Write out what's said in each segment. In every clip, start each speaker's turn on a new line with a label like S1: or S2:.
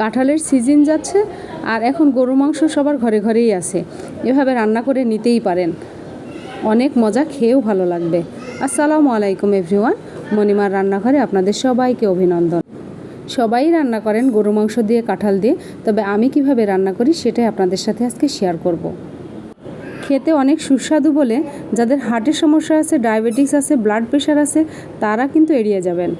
S1: কাঁঠালের সিজন যাচ্ছে আর এখন গরু মাংস সবার ঘরে ঘরেই আছে। এভাবে রান্না করে নিতেই পারেন। অনেক মজা, খেয়েও ভালো লাগবে। আসসালামু আলাইকুম এভরিওয়ান। মণিমার রান্নাঘরে আপনাদের সবাইকে অভিনন্দন। সবাই রান্না করেন গরু মাংস দিয়ে, কাঁঠাল দিয়ে। তবে আমি কীভাবে রান্না করি সেটাই আপনাদের সাথে আজকে শেয়ার করব। খেতে অনেক সুস্বাদু বলে যাদের হার্টের সমস্যা আছে, ডায়াবেটিস আছে ব্লাড প্রেশার আছে, তারা কিন্তু এড়িয়ে যাবেন।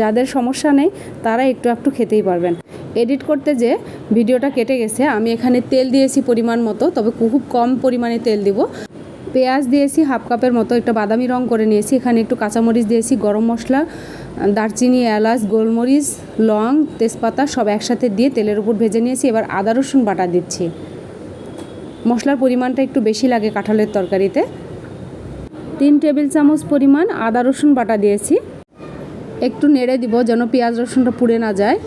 S1: যাদের সমস্যা নেই, তারা একটু একটু খেতেই পারবেন। এডিট করতে যে ভিডিওটা কেটে গেছে, আমি এখানে তেল দিয়েছি পরিমাণ মতো, তবে খুব কম পরিমাণে তেল দিব। পেঁয়াজ দিয়েছি হাফ কাপের মতো, একটা বাদামি রং করে নিয়েছি, এখানে একটু কাঁচামরিচ দিয়েছি, গরম মশলা, দারচিনি, এলাচ, গোলমরিচ, লং, তেজপাতা সব একসাথে দিয়ে তেলের উপর ভেজে নিয়েছি, এবার আদা, রসুন বাটা দিচ্ছি। মশলার পরিমাণটা একটু বেশি লাগে কাঁঠালের তরকারিতে। তিন টেবিল চামচ পরিমাণ আদা, রসুন বাটা দিয়েছি। একটু নেড়ে দিব যেন পেঁয়াজ রসুনটা পুড়ে না যায়।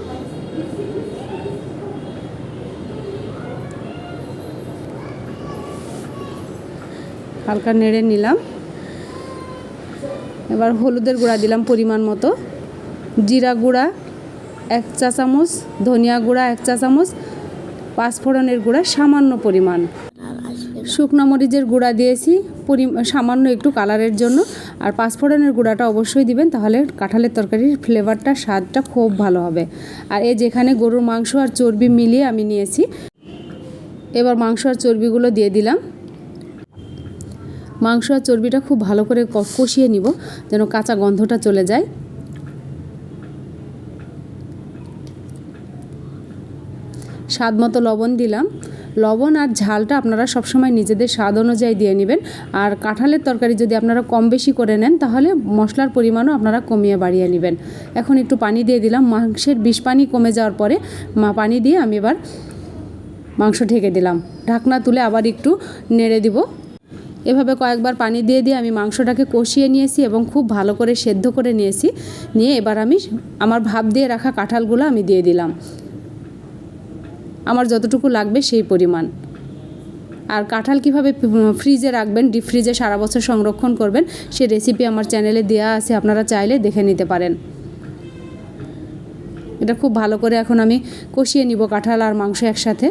S1: হালকা নেড়ে নিলাম। এবার হলুদের গুঁড়া দিলাম পরিমাণ মতো। জিরা গুঁড়া এক চা চামচ, ধনিয়া গুঁড়া এক চা চামচ, পাঁচফোড়নের গুঁড়া সামান্য পরিমাণ। শুকনো মরিচের গুঁড়া দিয়েছি পরি সামান্য একটু কালারের জন্য। আর পাঁচফোড়নের গুঁড়াটা অবশ্যই দিবেন, তাহলে কাঁঠালের তরকারির ফ্লেভারটা, স্বাদটা খুব ভালো হবে। আর এই যেখানে গরুর মাংস আর চর্বি মিলিয়ে আমি নিয়েছি, এবার মাংস আর চর্বিগুলো দিয়ে দিলাম। মাংস আর চর্বিটা খুব ভালো করে কষিয়ে নিব, যেন কাঁচা গন্ধটা চলে যায়। স্বাদ মতো লবণ দিলাম। লবণ আর ঝালটা আপনারা সবসময় নিজেদের স্বাদ অনুযায়ী দিয়ে নেবেন। আর কাঁঠালের তরকারি যদি আপনারা কম বেশি করে নেন, তাহলে মশলার পরিমাণও আপনারা কমিয়ে বাড়িয়ে নেবেন। এখন একটু পানি দিয়ে দিলাম। মাংসের বিষ পানি কমে যাওয়ার পরে পানি দিয়ে আমি এবার মাংস ঢেকে দিলাম। ঢাকনা তুলে আবার একটু নেড়ে দিব। এভাবে কয়েকবার পানি দিয়ে দিয়ে আমি মাংসটাকে কষিয়ে নিয়েছি এবং খুব ভালো করে সেদ্ধ করে নিয়েছি। নিয়ে এবার আমি আমার ভাপ দিয়ে রাখা কাঁঠালগুলো আমি দিয়ে দিলাম। আমার যতটুকু লাগবে সেই পরিমাণ। আর কাঁঠাল কীভাবে ফ্রিজে রাখবেন, ডিপ ফ্রিজে সারা বছর সংরক্ষণ করবেন, সে রেসিপি আমার চ্যানেলে দেওয়া আছে, আপনারা চাইলে দেখে নিতে পারেন। এটা খুব ভালো করে এখন আমি কষিয়ে নিব কাঁঠাল আর মাংস একসাথে।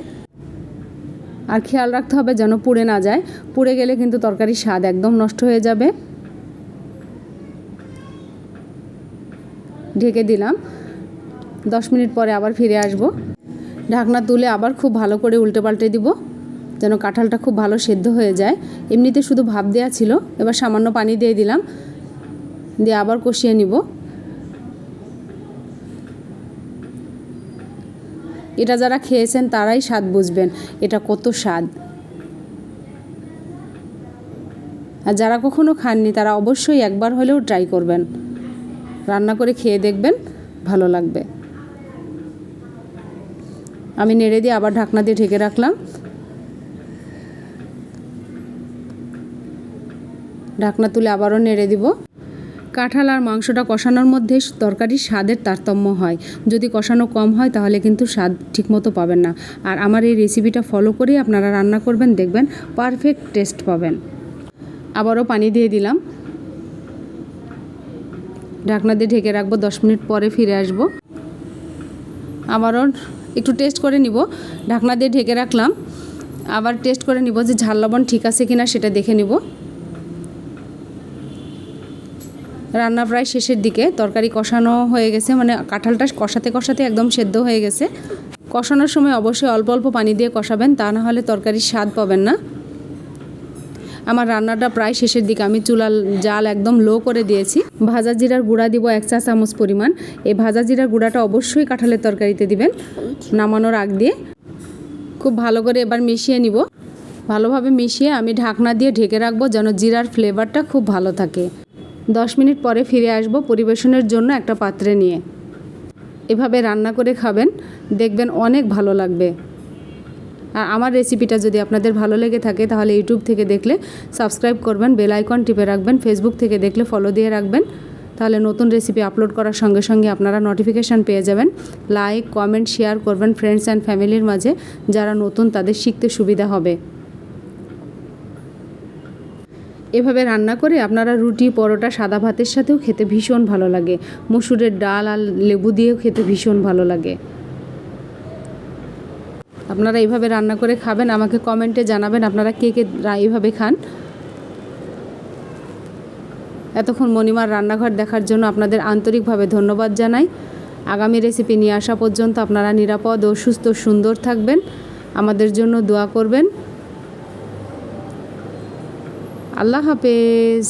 S1: আর খেয়াল রাখতে হবে যেন পুড়ে না যায়। পুড়ে গেলে কিন্তু তরকারির স্বাদ একদম নষ্ট হয়ে যাবে। ঢেকে দিলাম। দশ মিনিট পরে আবার ফিরে আসব। ঢাকনা তুলে আবার খুব ভালো করে উল্টে পাল্টে দিব, যেন কাঁঠালটা খুব ভালো সেদ্ধ হয়ে যায়। এমনিতে শুধু ভাপ দেওয়া ছিল, এবার সামান্য পানি দিয়ে দিলাম, দিয়ে আবার কষিয়ে নিব। এটা যারা খেয়েছেন তারাই স্বাদ বুঝবেন, এটা কত স্বাদ। আর যারা কখনো খাননি, তারা অবশ্যই একবার হলেও ট্রাই করবেন। রান্না করে খেয়ে দেখবেন, ভালো লাগবে। আমি নেড়ে দিয়ে আবার ঢাকনা দিয়ে ঢেকে রাখলাম। ঢাকনা তুলে আবারও নেড়ে দিব। কাঁঠাল আর মাংসটা কষানোর মধ্যে তরকারির স্বাদের তারতম্য হয়। যদি কষানো কম হয় তাহলে কিন্তু স্বাদ ঠিকমতো পাবেন না। আর আমার এই রেসিপিটা ফলো করেই আপনারা রান্না করবেন, দেখবেন পারফেক্ট টেস্ট পাবেন। আবারও পানি দিয়ে দিলাম। ঢাকনা দিয়ে ঢেকে রাখব, দশ মিনিট পরে ফিরে আসব। আবারও একটু টেস্ট করে নিব। ঢাকনা দিয়ে ঢেকে রাখলাম। আবার টেস্ট করে নিব যে ঝাল লবণ ঠিক আছে কিনা সেটা দেখে নিব। রান্না প্রায় শেষের দিকে। তরকারি কষানো হয়ে গেছে মানে কাঁঠালটা কষাতে কষাতে একদম সেদ্ধ হয়ে গেছে। কষানোর সময় অবশ্যই অল্প অল্প পানি দিয়ে কষাবেন, তা না হলে তরকারির স্বাদ পাবেন না। আমার রান্নাটা প্রায় শেষের দিকে। আমি চুলার জাল একদম লো করে দিয়েছি। ভাজা জিরার গুঁড়া দিব এক চা চামচ পরিমাণ। এই ভাজা জিরার গুঁড়াটা অবশ্যই কাঁঠালের তরকারিতে দিবেন, নামানোর আগ দিয়ে। খুব ভালো করে এবার মিশিয়ে নিব। ভালোভাবে মিশিয়ে আমি ঢাকনা দিয়ে ঢেকে রাখব যেন জিরার ফ্লেভারটা খুব ভালো থাকে। দশ মিনিট পরে ফিরে আসব পরিবেশনের জন্য একটা পাত্রে নিয়ে। এভাবে রান্না করে খাবেন, দেখবেন অনেক ভালো লাগবে। আমার রেসিপিটা যদি আপনাদের ভালো লেগে থাকে, তাহলে ইউটিউব থেকে দেখলে সাবস্ক্রাইব করবেন বেল আইকন টিপে রাখবেন ফেসবুক থেকে দেখলে ফলো দিয়ে রাখবেন। তাহলে নতুন রেসিপি আপলোড করার সঙ্গে সঙ্গে আপনারা নোটিফিকেশান পেয়ে যাবেন। লাইক কমেন্ট শেয়ার করবেন ফ্রেন্ডস অ্যান্ড ফ্যামিলির মাঝে, যারা নতুন তাদের শিখতে সুবিধা হবে। এভাবে রান্না করে আপনারা রুটি, পরোটা, সাদা ভাতের সাথেও খেতে ভীষণ ভালো লাগে। মসুরের ডাল আর লেবু দিয়েও খেতে ভীষণ ভালো লাগে। আপনারা এইভাবে রান্না করে খাবেন, আমাকে কমেন্টে জানাবেন আপনারা কে কে এইভাবে খান। এতক্ষণ মণিমার রান্নাঘর দেখার জন্য আপনাদের আন্তরিকভাবে ধন্যবাদ জানাই। আগামী রেসিপি নিয়ে আসা পর্যন্ত আপনারা নিরাপদ ও সুস্থ সুন্দর থাকবেন, আমাদের জন্য দোয়া করবেন। আল্লাহ হাফেজ।